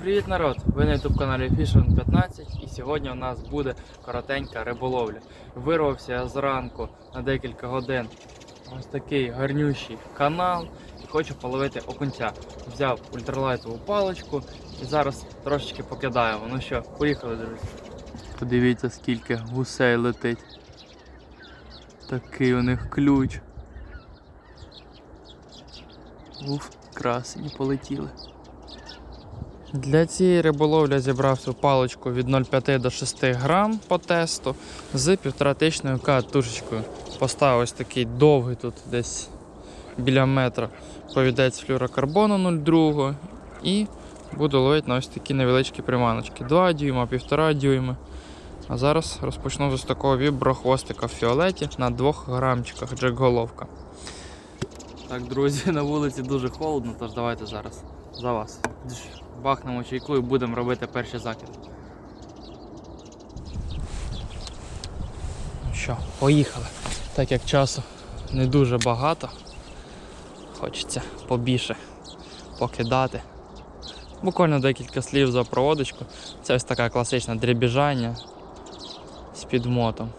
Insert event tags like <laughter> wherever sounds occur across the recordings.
привіт, народ! Ви на youtube каналі Fishing 15 і сьогодні у нас буде коротенька риболовля. Вирвався я зранку на декілька годин ось такий гарнющий канал і хочу половити окунця. Взяв ультралайтову паличку і зараз трошечки покидаємо. Ну що, поїхали, друзі. Подивіться, скільки гусей летить. Такий у них ключ. Уф, красені полетіли. Для цієї риболовлі зібрав цю паличку від 0,5 до 6 грам по тесту з 1,5-тичною катушечкою. Поставив ось такий довгий тут десь біля метра повідець флюрокарбону 0,2 і буду ловити на ось такі невеличкі приманочки. 2 дюйма, 1,5 дюйма. А зараз розпочну з такого віброхвостика в фіолеті на 2 грамчиках джек-головка. Так, друзі, <laughs> на вулиці дуже холодно, тож давайте зараз за вас. Бахнемо чайку і будемо робити перші закиди. Ну що, поїхали. Так як часу не дуже багато, хочеться побільше покидати. Буквально декілька слів за проводочку. Це ось така класична дрібіжання з підмотом.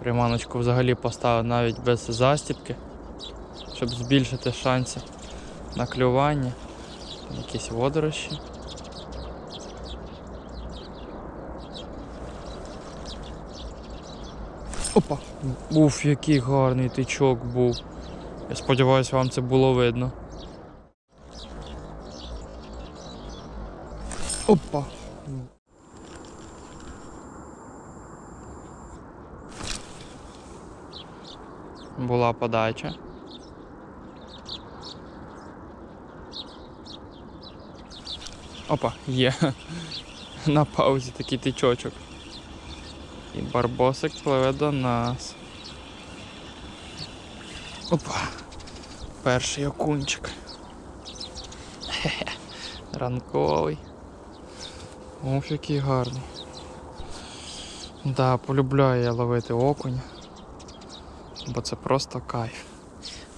Приманочку взагалі поставив навіть без застіпки, щоб збільшити шанси на клювання. Якісь водорощі. Опа! Уф, який гарний тичок був. Я сподіваюся, вам це було видно. Опа! Була подача. Опа, є. На паузі такий тичочок. І барбосик пливе до нас. Опа. Перший окунчик. Хе-хе. Ранковий. Ох, який гарний. Да, полюбляю я ловити окуня. Бо це просто кайф.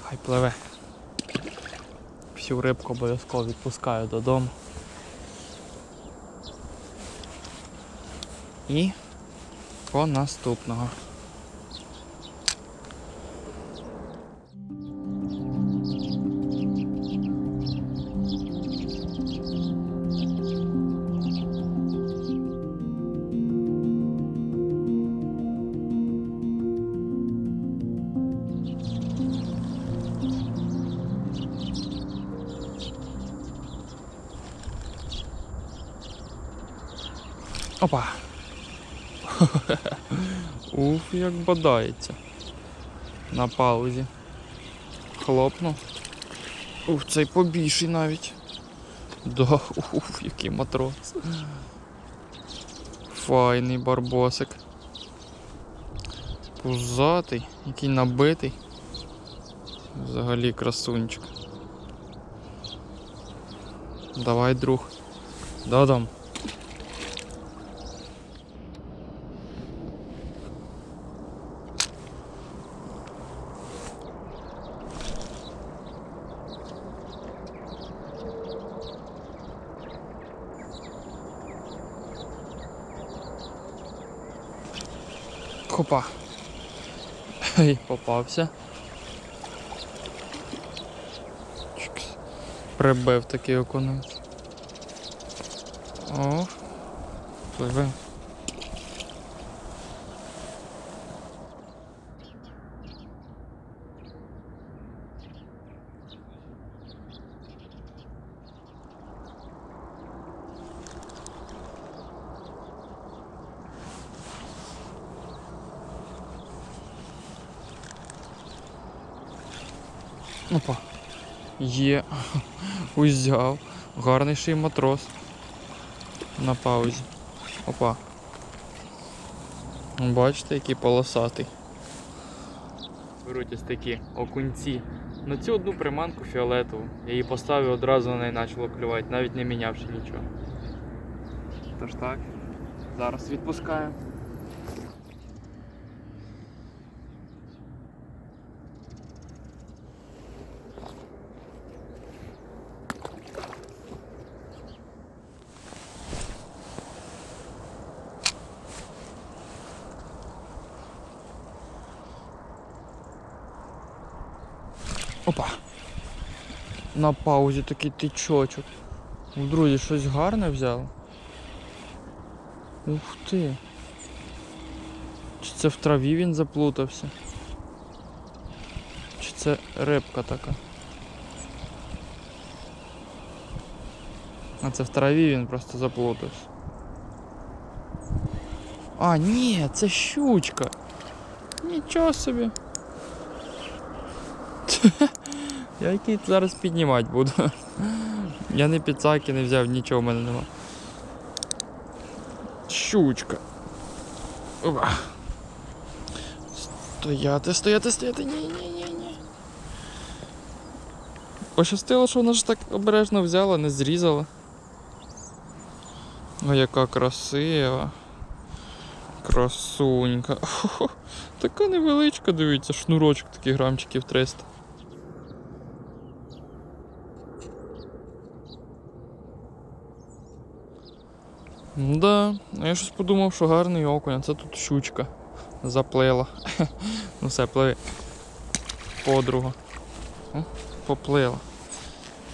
Хай пливе. Всю рибку обов'язково відпускаю додому. І по наступного. Опа! <laughs> Уф, як бодається. На паузі. Хлопнув. Уф, цей побільший навіть. Да, уф, який матрос. Файний барбосик. Пузатий, який набитий. Взагалі красунчик. Давай, друг. Додам. Хопа. Ей, попався. Прибив такий окунець. О, пливе. Опа. Є. <laughs> Узяв. Гарний ще й матрос. На паузі. Опа. Бачите, який полосатий. Беруть ось такі окунці. На цю одну приманку фіолетову. Я її поставив одразу на неї почало клювати, навіть не мінявши нічого. Тож так, зараз відпускаю. Опа. На паузі такий тичочок. Друзі, щось гарне взяли. Ух ти. Чи це в траві він заплутався? Чи це рибка така? А це в траві він просто заплутався. А, ні, це щучка. Нічого собі. Я який зараз піднімати буду. Я не підсаки не взяв, нічого в мене нема. Щучка. Опа. Стояти, стояти, стояти. Ні, ні, ні, ні. Пощастило, що вона ж так обережно взяла, не зрізала. О, яка красива. Красунька. Така невеличка, дивіться, шнурочок такий грамчиків 300. Да, я щось подумав, що гарний окунь, а це тут щучка заплила. <laughs> ну все, пливи. Подруга. Поплила.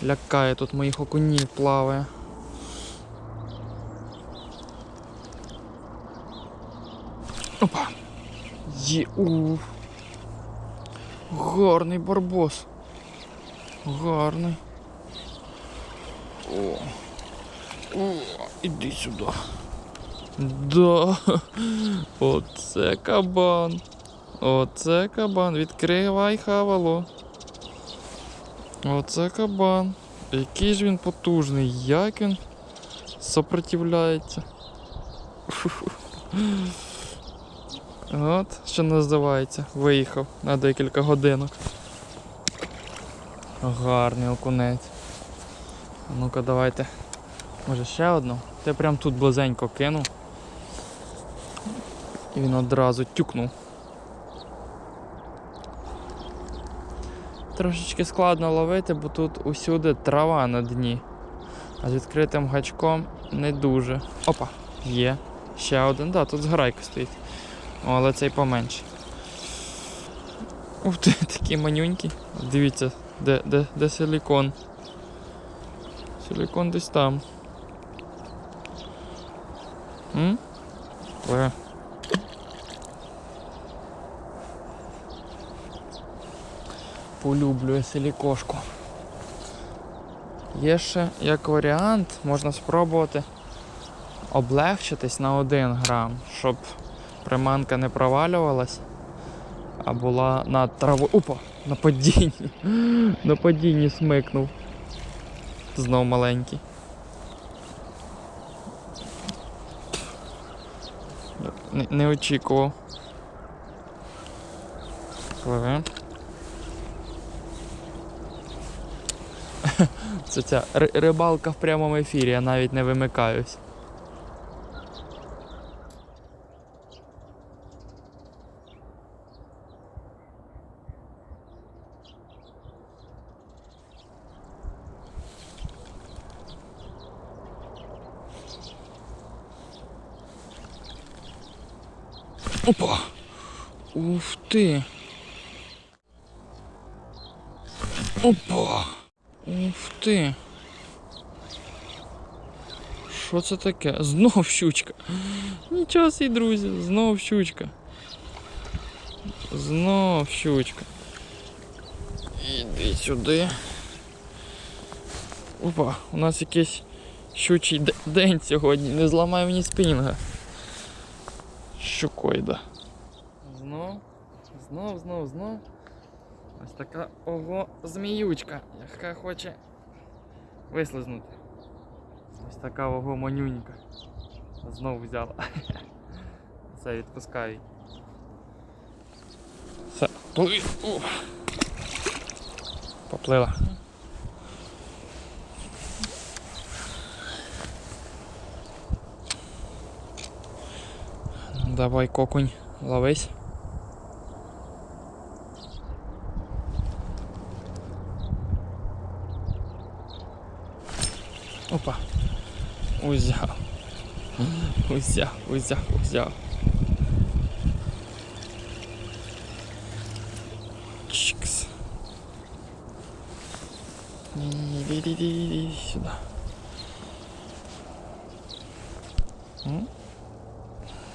Лякає тут моїх окунів плаває. Опа! Є. У. Гарний барбос. Гарний. О. О, іди сюди. Да. <laughs> Оце кабан. Оце кабан. Відкривай хавало. Оце кабан. Який ж він потужний, як він сопротивляється. <laughs> От, що називається, виїхав на декілька годинок. Гарний окунець. Ну-ка, давайте. Може ще одну? Ти прям тут близенько кинув. І він одразу тюкнув. Трошечки складно ловити, бо тут усюди трава на дні. А з відкритим гачком не дуже. Опа, є. Ще один. Да, тут зграйка стоїть. О, але цей поменше. Ух ти, <laughs> такий манюнький. Дивіться, де, де, де силікон. Силікон десь там. М? Пливе. Полюблю я силікошку. Є ще як варіант, можна спробувати облегчитись на 1 грам, щоб приманка не провалювалась, а була над травою. Опа! На падінні. <laughs> На падінні смикнув. Знов маленький. Не, не очікував. Пливе. <laughs> Це ця рибалка в прямому ефірі, я навіть не вимикаюсь. Опа! Ух ти! Опа! Ух ти! Що це таке? Знов щучка. Нічого собі, друзі, знов щучка. Знов щучка. Іди сюди. Опа, у нас якийсь щучий день сьогодні. Не зламай мені спінінга. Щукойда. Знов, знов, знов, знов. Ось така ого зміючка, яка хоче вислизнути. Ось така ого манюнька. Знову взяла. <laughs> Все, відпускаю. Все. Поплила. Давай, кокунь, ловись. Опа. Узяв. Узяв, узяв, узяв. Чикс. Ні-ні-ні, іди, іди, іди, іди сюди. М?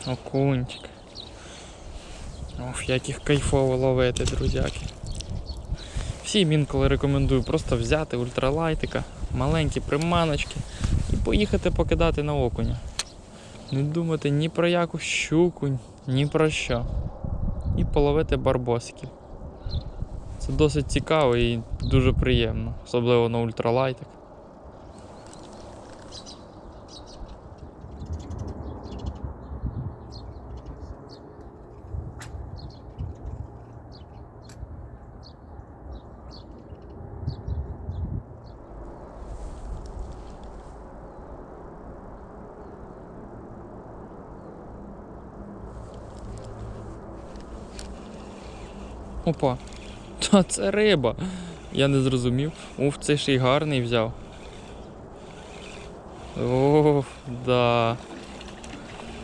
Окунчик. Ох, як їх кайфово ловити, друзяки. Всім інколи рекомендую просто взяти ультралайтика, маленькі приманочки і поїхати покидати на окуня. Не думати ні про яку щуку, ні про що. І половити барбосиків. Це досить цікаво і дуже приємно, особливо на ультралайтик. Опа. Та це риба. Я не зрозумів. Уф, цей ще й гарний взяв. О, да.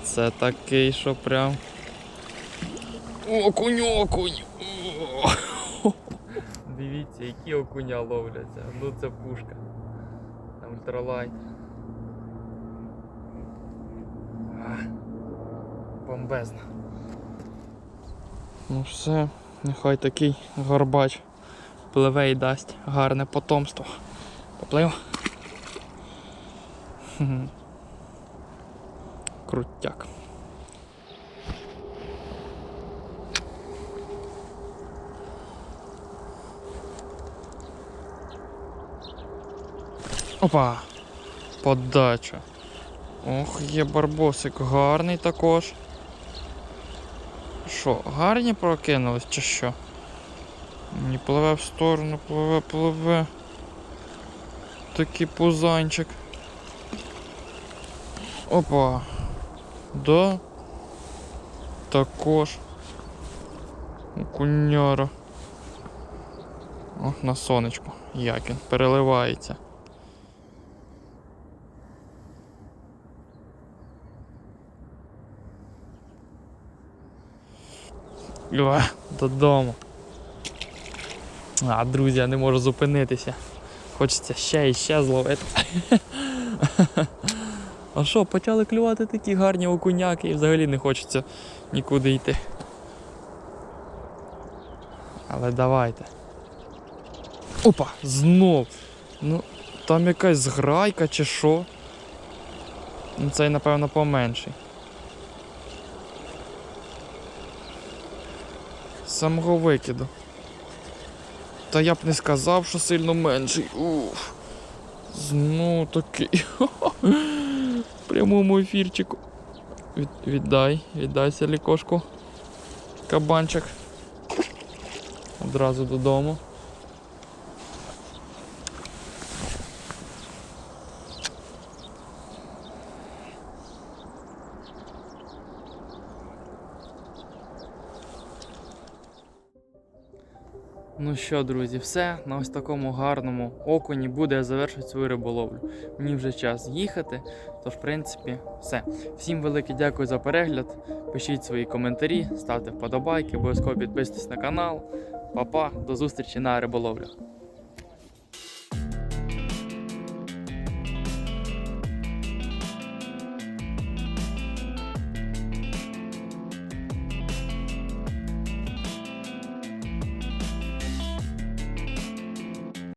Це такий, що прям. Окунь, окунь! О! Дивіться, які окуня ловляться. Ну це пушка. Ультралайт. А, Бомбезно. Ну все, нехай такий горбач пливе і дасть гарне потомство. Поплив. Крутяк. Опа! Подача. Ох, є барбосик гарний також. Що, гарні прокинулись чи що? Не пливе в сторону, пливе, пливе. Такий пузанчик. Опа. Да. Також. Окуняра. Ох, на сонечку. Як він переливається. Додому. А, друзі, я не можу зупинитися. Хочеться ще і ще зловити. <laughs> А що, почали клювати такі гарні окуняки і взагалі не хочеться нікуди йти. Але давайте. Опа, знов. Ну, там якась зграйка чи що. Ну, цей, напевно, поменший. Самого викиду. Та я б не сказав, що сильно менший. Уф. Знов такий. <laughs> Прямому ефірчику. Від, віддай, віддайся лікошку. Кабанчик. Одразу додому. Ну що, друзі, все на ось такому гарному окуні буде завершити свою риболовлю. Мені вже час їхати. Тож, в принципі, все. Всім велике дякую за перегляд. Пишіть свої коментарі, ставте вподобайки, обов'язково підписуйтесь на канал. Па-па, до зустрічі на риболовлях.